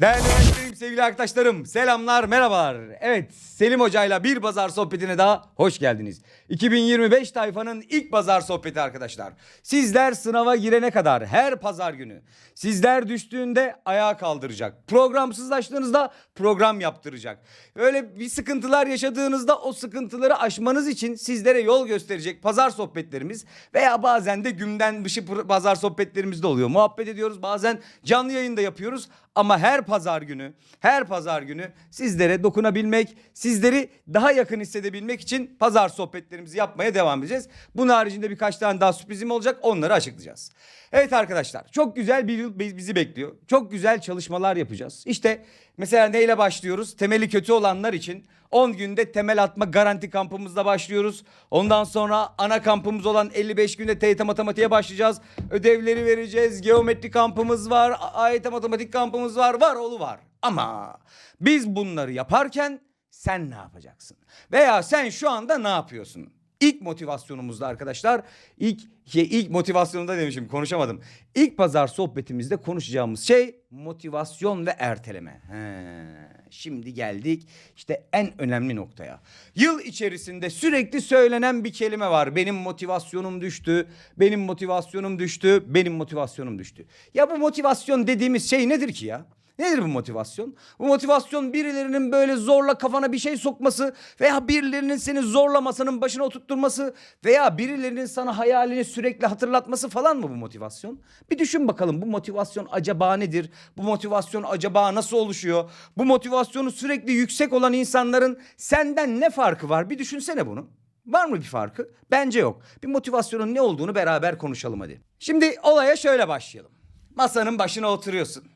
Değerli öğrencilerim, sevgili arkadaşlarım, selamlar, merhabalar. Evet, Selim Hoca'yla bir pazar sohbetine daha hoş geldiniz. 2025 tayfanın ilk pazar sohbeti arkadaşlar. Sizler sınava girene kadar her pazar günü, sizler düştüğünde ayağa kaldıracak. Programsızlaştığınızda program yaptıracak. Öyle bir sıkıntılar yaşadığınızda o sıkıntıları aşmanız için sizlere yol gösterecek pazar sohbetlerimiz veya bazen de günden dışı pazar sohbetlerimiz de oluyor. Muhabbet ediyoruz, bazen canlı yayında yapıyoruz. Ama her pazar günü, her pazar günü sizlere dokunabilmek, sizleri daha yakın hissedebilmek için pazar sohbetlerimizi yapmaya devam edeceğiz. Bunun haricinde birkaç tane daha sürprizim olacak, onları açıklayacağız. Evet arkadaşlar, çok güzel bir yıl bi- bizi bekliyor. Çok güzel çalışmalar yapacağız. İşte mesela neyle başlıyoruz? Temeli kötü olanlar için 10 günde temel atma garanti kampımızla başlıyoruz. Ondan sonra ana kampımız olan 55 günde TYT matematiğe başlayacağız. Ödevleri vereceğiz. Geometri kampımız var. AYT matematik kampımız var. Var oğlu var. Ama biz bunları yaparken sen ne yapacaksın? Veya sen şu anda ne yapıyorsun? İlk motivasyonumuzda arkadaşlar ilk şey, ilk motivasyonunda demişim konuşamadım. İlk pazar sohbetimizde konuşacağımız şey motivasyon ve erteleme. He, şimdi geldik işte en önemli noktaya. Yıl içerisinde sürekli söylenen bir kelime var. Benim motivasyonum düştü. Benim motivasyonum düştü. Benim motivasyonum düştü. Ya bu motivasyon dediğimiz şey nedir ki ya? Nedir bu motivasyon? Bu motivasyon birilerinin böyle zorla kafana bir şey sokması veya birilerinin seni zorla masanın başına oturtturması veya birilerinin sana hayalini sürekli hatırlatması falan mı bu motivasyon? Bir düşün bakalım bu motivasyon acaba nedir? Bu motivasyon acaba nasıl oluşuyor? Bu motivasyonu sürekli yüksek olan insanların senden ne farkı var? Bir düşünsene bunu. Var mı bir farkı? Bence yok. Bir motivasyonun ne olduğunu beraber konuşalım hadi. Şimdi olaya şöyle başlayalım. Masanın başına oturuyorsun.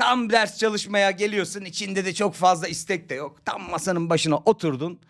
Tam ders çalışmaya geliyorsun. içinde de çok fazla istek de yok. Tam masanın başına oturdun.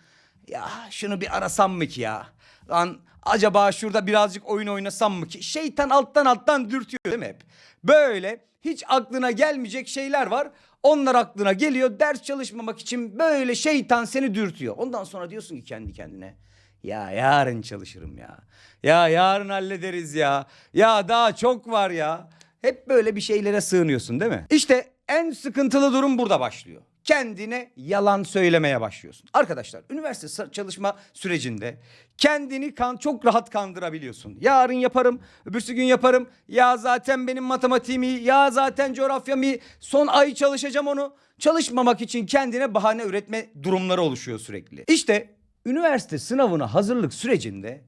Ya şunu bir arasam mı ki ya? Lan acaba şurada birazcık oyun oynasam mı ki? Şeytan alttan alttan dürtüyor değil mi hep? Böyle hiç aklına gelmeyecek şeyler var. Onlar aklına geliyor. Ders çalışmamak için böyle şeytan seni dürtüyor. Ondan sonra diyorsun ki kendi kendine. Ya yarın çalışırım ya. Ya yarın hallederiz ya. Ya daha çok var ya. Hep böyle bir şeylere sığınıyorsun değil mi? İşte en sıkıntılı durum burada başlıyor. Kendine yalan söylemeye başlıyorsun. Arkadaşlar üniversite çalışma sürecinde kendini kan çok rahat kandırabiliyorsun. Yarın yaparım, öbürsü gün yaparım. Ya zaten benim matematiğim iyi, ya zaten coğrafyam iyi. Son ay çalışacağım onu. Çalışmamak için kendine bahane üretme durumları oluşuyor sürekli. İşte üniversite sınavına hazırlık sürecinde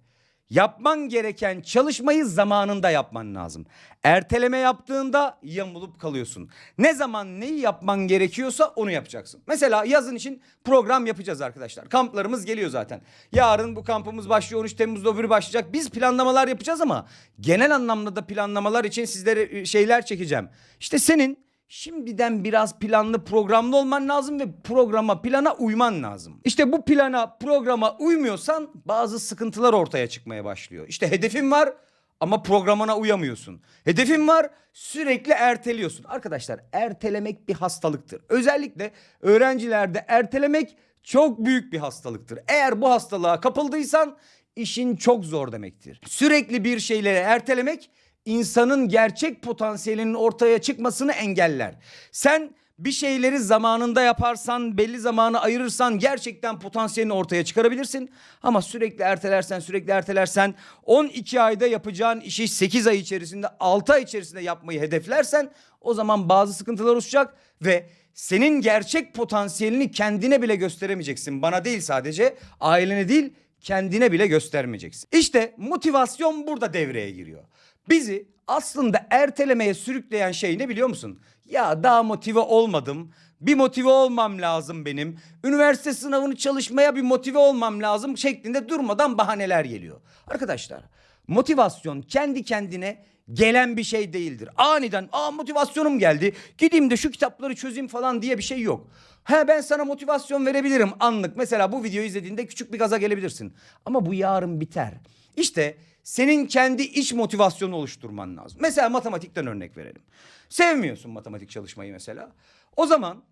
Yapman gereken çalışmayı zamanında yapman lazım. Erteleme yaptığında yamulup kalıyorsun. Ne zaman neyi yapman gerekiyorsa onu yapacaksın. Mesela yazın için program yapacağız arkadaşlar. Kamplarımız geliyor zaten. Yarın bu kampımız başlıyor 13 Temmuz'da öbürü başlayacak. Biz planlamalar yapacağız ama genel anlamda da planlamalar için sizlere e, şeyler çekeceğim. İşte senin Şimdiden biraz planlı programlı olman lazım ve programa plana uyman lazım. İşte bu plana programa uymuyorsan bazı sıkıntılar ortaya çıkmaya başlıyor. İşte hedefin var ama programına uyamıyorsun. Hedefin var sürekli erteliyorsun. Arkadaşlar ertelemek bir hastalıktır. Özellikle öğrencilerde ertelemek çok büyük bir hastalıktır. Eğer bu hastalığa kapıldıysan işin çok zor demektir. Sürekli bir şeyleri ertelemek insanın gerçek potansiyelinin ortaya çıkmasını engeller. Sen bir şeyleri zamanında yaparsan, belli zamanı ayırırsan gerçekten potansiyelini ortaya çıkarabilirsin. Ama sürekli ertelersen, sürekli ertelersen 12 ayda yapacağın işi 8 ay içerisinde, 6 ay içerisinde yapmayı hedeflersen o zaman bazı sıkıntılar oluşacak ve senin gerçek potansiyelini kendine bile gösteremeyeceksin. Bana değil sadece, ailene değil, kendine bile göstermeyeceksin. İşte motivasyon burada devreye giriyor. Bizi aslında ertelemeye sürükleyen şey ne biliyor musun? Ya daha motive olmadım. Bir motive olmam lazım benim. Üniversite sınavını çalışmaya bir motive olmam lazım şeklinde durmadan bahaneler geliyor. Arkadaşlar motivasyon kendi kendine gelen bir şey değildir. Aniden aa motivasyonum geldi. Gideyim de şu kitapları çözeyim falan diye bir şey yok. He ben sana motivasyon verebilirim anlık. Mesela bu videoyu izlediğinde küçük bir gaza gelebilirsin. Ama bu yarın biter. İşte senin kendi iç motivasyonu oluşturman lazım. Mesela matematikten örnek verelim. Sevmiyorsun matematik çalışmayı mesela. O zaman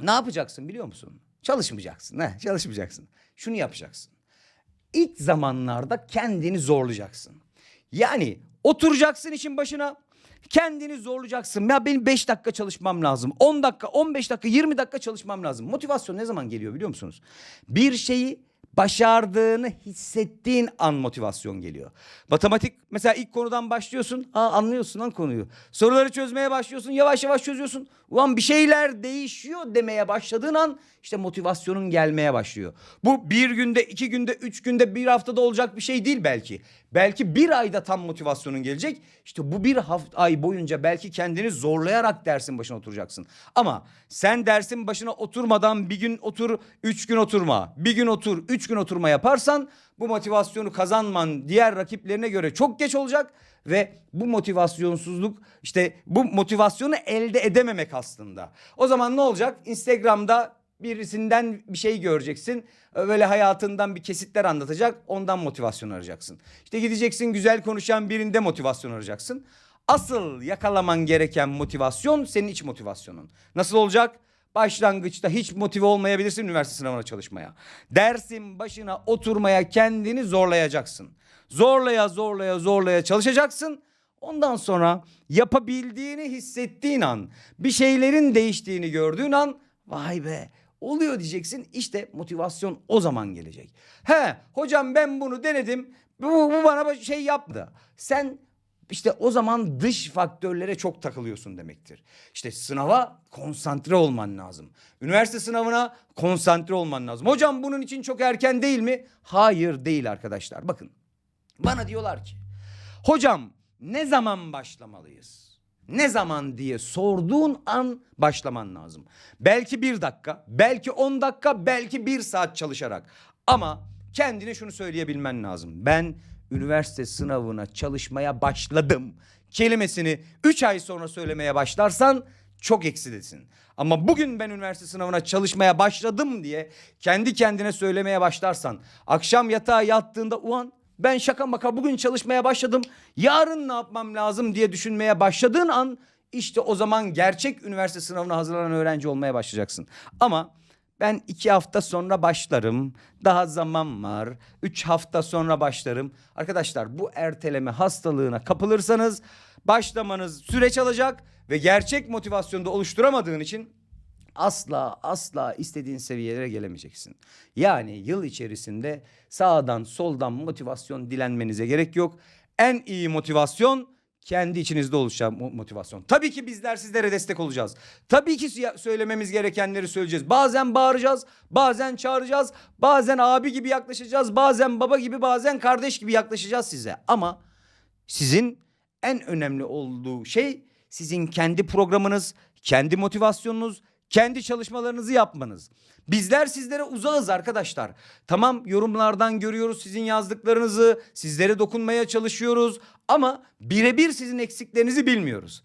ne yapacaksın biliyor musun? Çalışmayacaksın. He, çalışmayacaksın. Şunu yapacaksın. İlk zamanlarda kendini zorlayacaksın. Yani oturacaksın işin başına. kendini zorlayacaksın. Ya benim 5 dakika çalışmam lazım. 10 dakika, 15 dakika, 20 dakika çalışmam lazım. Motivasyon ne zaman geliyor biliyor musunuz? Bir şeyi başardığını hissettiğin an motivasyon geliyor. Matematik mesela ilk konudan başlıyorsun. Aa anlıyorsun lan konuyu. Soruları çözmeye başlıyorsun. Yavaş yavaş çözüyorsun. Ulan bir şeyler değişiyor demeye başladığın an işte motivasyonun gelmeye başlıyor. Bu bir günde, iki günde, üç günde, bir haftada olacak bir şey değil belki. Belki bir ayda tam motivasyonun gelecek. İşte bu bir hafta ay boyunca belki kendini zorlayarak dersin başına oturacaksın. Ama sen dersin başına oturmadan bir gün otur, üç gün oturma. Bir gün otur, üç gün oturma yaparsan bu motivasyonu kazanman diğer rakiplerine göre çok geç olacak ve bu motivasyonsuzluk işte bu motivasyonu elde edememek aslında. O zaman ne olacak? Instagram'da birisinden bir şey göreceksin. Böyle hayatından bir kesitler anlatacak. Ondan motivasyon arayacaksın. İşte gideceksin güzel konuşan birinde motivasyon arayacaksın. Asıl yakalaman gereken motivasyon senin iç motivasyonun. Nasıl olacak? Başlangıçta hiç motive olmayabilirsin üniversite sınavına çalışmaya. Dersin başına oturmaya kendini zorlayacaksın. Zorlaya zorlaya zorlaya çalışacaksın. Ondan sonra yapabildiğini hissettiğin an, bir şeylerin değiştiğini gördüğün an vay be oluyor diyeceksin. İşte motivasyon o zaman gelecek. He hocam ben bunu denedim. Bu, bu bana şey yaptı. Sen işte o zaman dış faktörlere çok takılıyorsun demektir. İşte sınava konsantre olman lazım. Üniversite sınavına konsantre olman lazım. Hocam bunun için çok erken değil mi? Hayır değil arkadaşlar. Bakın bana diyorlar ki hocam ne zaman başlamalıyız? Ne zaman diye sorduğun an başlaman lazım. Belki bir dakika, belki on dakika, belki bir saat çalışarak. Ama kendine şunu söyleyebilmen lazım. Ben üniversite sınavına çalışmaya başladım kelimesini 3 ay sonra söylemeye başlarsan çok eksidesin. Ama bugün ben üniversite sınavına çalışmaya başladım diye kendi kendine söylemeye başlarsan akşam yatağa yattığında ulan ben şaka maka bugün çalışmaya başladım. Yarın ne yapmam lazım diye düşünmeye başladığın an işte o zaman gerçek üniversite sınavına hazırlanan öğrenci olmaya başlayacaksın. Ama ben iki hafta sonra başlarım. Daha zaman var. Üç hafta sonra başlarım. Arkadaşlar bu erteleme hastalığına kapılırsanız başlamanız süreç alacak ve gerçek motivasyonu da oluşturamadığın için asla asla istediğin seviyelere gelemeyeceksin. Yani yıl içerisinde sağdan soldan motivasyon dilenmenize gerek yok. En iyi motivasyon kendi içinizde oluşan mo- motivasyon. Tabii ki bizler sizlere destek olacağız. Tabii ki söylememiz gerekenleri söyleyeceğiz. Bazen bağıracağız, bazen çağıracağız, bazen abi gibi yaklaşacağız, bazen baba gibi, bazen kardeş gibi yaklaşacağız size. Ama sizin en önemli olduğu şey sizin kendi programınız, kendi motivasyonunuz, kendi çalışmalarınızı yapmanız. Bizler sizlere uzağız arkadaşlar. Tamam yorumlardan görüyoruz sizin yazdıklarınızı, sizlere dokunmaya çalışıyoruz ama birebir sizin eksiklerinizi bilmiyoruz.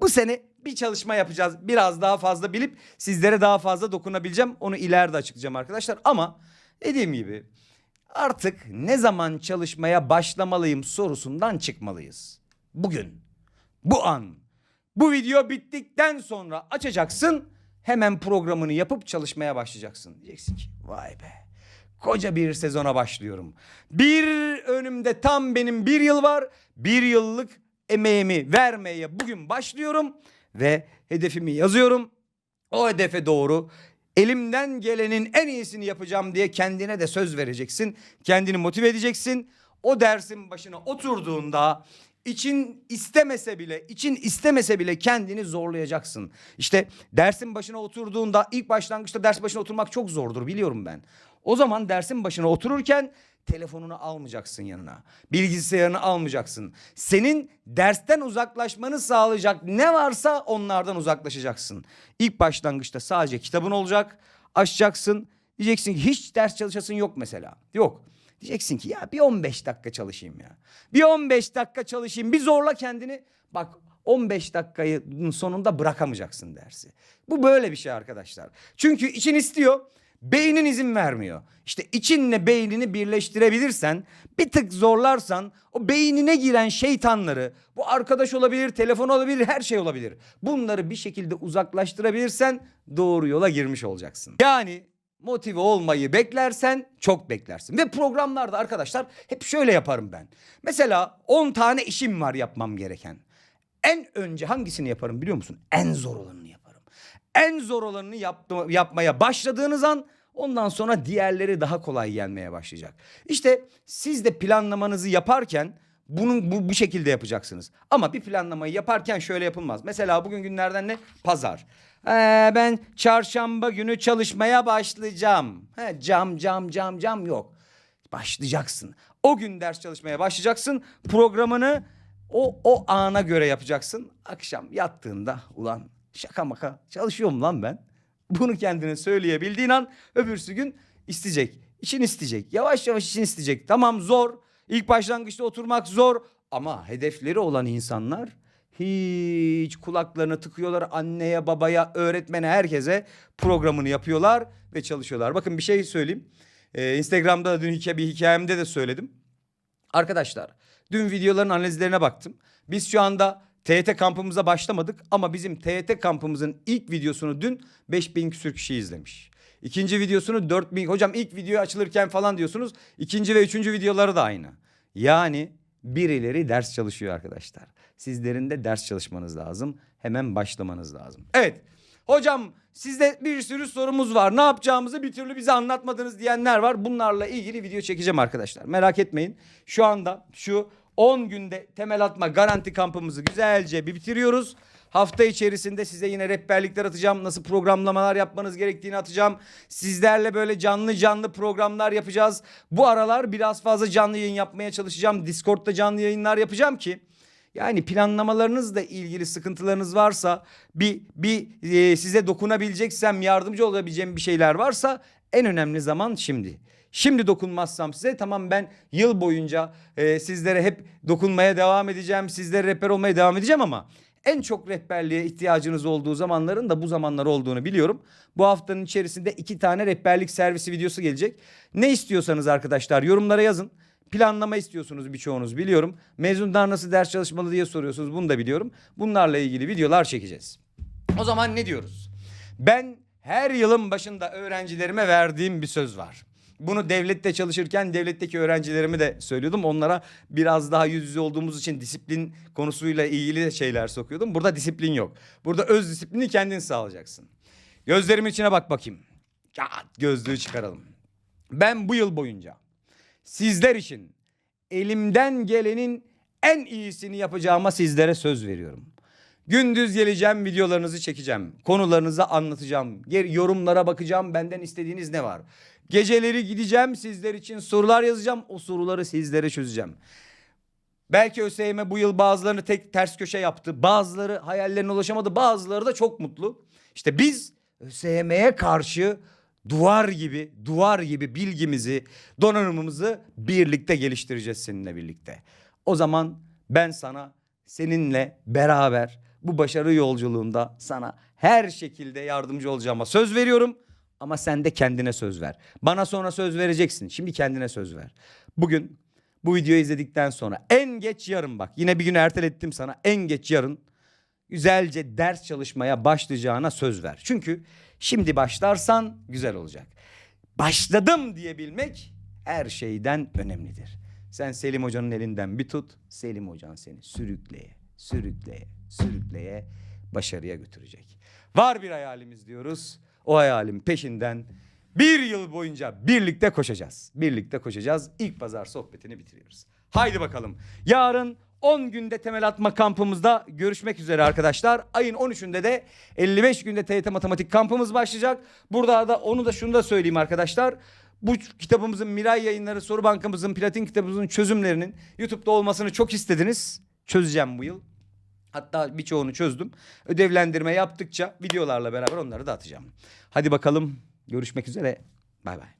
Bu sene bir çalışma yapacağız. Biraz daha fazla bilip sizlere daha fazla dokunabileceğim. Onu ileride açıklayacağım arkadaşlar. Ama dediğim gibi artık ne zaman çalışmaya başlamalıyım sorusundan çıkmalıyız. Bugün, bu an, bu video bittikten sonra açacaksın. Hemen programını yapıp çalışmaya başlayacaksın. Diyeceksin ki vay be koca bir sezona başlıyorum. Bir önümde tam benim bir yıl var. Bir yıllık emeğimi vermeye bugün başlıyorum. Ve hedefimi yazıyorum. O hedefe doğru elimden gelenin en iyisini yapacağım diye kendine de söz vereceksin. Kendini motive edeceksin. O dersin başına oturduğunda için istemese bile, için istemese bile kendini zorlayacaksın. İşte dersin başına oturduğunda ilk başlangıçta ders başına oturmak çok zordur biliyorum ben. O zaman dersin başına otururken telefonunu almayacaksın yanına. Bilgisayarını almayacaksın. Senin dersten uzaklaşmanı sağlayacak ne varsa onlardan uzaklaşacaksın. İlk başlangıçta sadece kitabın olacak. Açacaksın. Diyeceksin ki hiç ders çalışasın yok mesela. Yok. Diyeceksin ki ya bir 15 dakika çalışayım ya. Bir 15 dakika çalışayım. Bir zorla kendini. Bak 15 dakikanın sonunda bırakamayacaksın dersi. Bu böyle bir şey arkadaşlar. Çünkü için istiyor. Beynin izin vermiyor. İşte içinle beynini birleştirebilirsen, bir tık zorlarsan o beynine giren şeytanları, bu arkadaş olabilir, telefon olabilir, her şey olabilir. Bunları bir şekilde uzaklaştırabilirsen doğru yola girmiş olacaksın. Yani motive olmayı beklersen çok beklersin. Ve programlarda arkadaşlar hep şöyle yaparım ben. Mesela 10 tane işim var yapmam gereken. En önce hangisini yaparım biliyor musun? En zor olanını yaparım. En zor olanını yaptı- yapmaya başladığınız an ondan sonra diğerleri daha kolay gelmeye başlayacak. İşte siz de planlamanızı yaparken bunun bu, bu şekilde yapacaksınız. Ama bir planlamayı yaparken şöyle yapılmaz. Mesela bugün günlerden ne? Pazar. Ee, ben çarşamba günü çalışmaya başlayacağım. He, cam cam cam cam yok. Başlayacaksın. O gün ders çalışmaya başlayacaksın. Programını o o ana göre yapacaksın. Akşam yattığında ulan şaka maka çalışıyorum lan ben. Bunu kendine söyleyebildiğin an öbürsü gün isteyecek. İçin isteyecek. Yavaş yavaş için isteyecek. Tamam zor. İlk başlangıçta oturmak zor. Ama hedefleri olan insanlar hiç kulaklarını tıkıyorlar anneye, babaya, öğretmene, herkese programını yapıyorlar ve çalışıyorlar. Bakın bir şey söyleyeyim. Ee, Instagram'da da dün hikaye, bir hikayemde de söyledim. Arkadaşlar dün videoların analizlerine baktım. Biz şu anda TYT kampımıza başlamadık ama bizim TYT kampımızın ilk videosunu dün 5000 küsür kişi izlemiş. İkinci videosunu 4000 hocam ilk video açılırken falan diyorsunuz. İkinci ve üçüncü videoları da aynı. Yani birileri ders çalışıyor arkadaşlar. Sizlerin de ders çalışmanız lazım. Hemen başlamanız lazım. Evet. Hocam sizde bir sürü sorumuz var. Ne yapacağımızı bir türlü bize anlatmadınız diyenler var. Bunlarla ilgili video çekeceğim arkadaşlar. Merak etmeyin. Şu anda şu 10 günde temel atma garanti kampımızı güzelce bir bitiriyoruz. Hafta içerisinde size yine rehberlikler atacağım. Nasıl programlamalar yapmanız gerektiğini atacağım. Sizlerle böyle canlı canlı programlar yapacağız. Bu aralar biraz fazla canlı yayın yapmaya çalışacağım. Discord'da canlı yayınlar yapacağım ki yani planlamalarınızla ilgili sıkıntılarınız varsa bir bir e, size dokunabileceksem yardımcı olabileceğim bir şeyler varsa en önemli zaman şimdi. Şimdi dokunmazsam size tamam ben yıl boyunca e, sizlere hep dokunmaya devam edeceğim. Sizlere rehber olmaya devam edeceğim ama en çok rehberliğe ihtiyacınız olduğu zamanların da bu zamanlar olduğunu biliyorum. Bu haftanın içerisinde iki tane rehberlik servisi videosu gelecek. Ne istiyorsanız arkadaşlar yorumlara yazın. Planlama istiyorsunuz birçoğunuz biliyorum. Mezunlar nasıl ders çalışmalı diye soruyorsunuz bunu da biliyorum. Bunlarla ilgili videolar çekeceğiz. O zaman ne diyoruz? Ben her yılın başında öğrencilerime verdiğim bir söz var. Bunu devlette çalışırken devletteki öğrencilerime de söylüyordum. Onlara biraz daha yüz yüze olduğumuz için disiplin konusuyla ilgili şeyler sokuyordum. Burada disiplin yok. Burada öz disiplini kendin sağlayacaksın. Gözlerimin içine bak bakayım. Kağıt gözlüğü çıkaralım. Ben bu yıl boyunca sizler için elimden gelenin en iyisini yapacağıma sizlere söz veriyorum. Gündüz geleceğim, videolarınızı çekeceğim. Konularınızı anlatacağım. Yorumlara bakacağım. Benden istediğiniz ne var? Geceleri gideceğim, sizler için sorular yazacağım. O soruları sizlere çözeceğim. Belki ÖSYM bu yıl bazılarını tek ters köşe yaptı. Bazıları hayallerine ulaşamadı. Bazıları da çok mutlu. İşte biz ÖSYM'ye karşı duvar gibi, duvar gibi bilgimizi, donanımımızı birlikte geliştireceğiz seninle birlikte. O zaman ben sana seninle beraber bu başarı yolculuğunda sana her şekilde yardımcı olacağıma söz veriyorum. Ama sen de kendine söz ver. Bana sonra söz vereceksin. Şimdi kendine söz ver. Bugün bu videoyu izledikten sonra en geç yarın bak. Yine bir gün ertelettim sana. En geç yarın güzelce ders çalışmaya başlayacağına söz ver. Çünkü şimdi başlarsan güzel olacak. Başladım diyebilmek her şeyden önemlidir. Sen Selim Hoca'nın elinden bir tut. Selim Hocan seni sürükleye, sürükleye, sürükleye başarıya götürecek. Var bir hayalimiz diyoruz. O hayalin peşinden bir yıl boyunca birlikte koşacağız. Birlikte koşacağız. İlk pazar sohbetini bitiriyoruz. Haydi bakalım. Yarın 10 günde temel atma kampımızda görüşmek üzere arkadaşlar. Ayın 13'ünde de 55 günde TYT matematik kampımız başlayacak. Burada da onu da şunu da söyleyeyim arkadaşlar. Bu kitabımızın Miray Yayınları Soru Bankamızın Platin kitabımızın çözümlerinin YouTube'da olmasını çok istediniz. Çözeceğim bu yıl. Hatta birçoğunu çözdüm. Ödevlendirme yaptıkça videolarla beraber onları da atacağım. Hadi bakalım görüşmek üzere. Bay bay.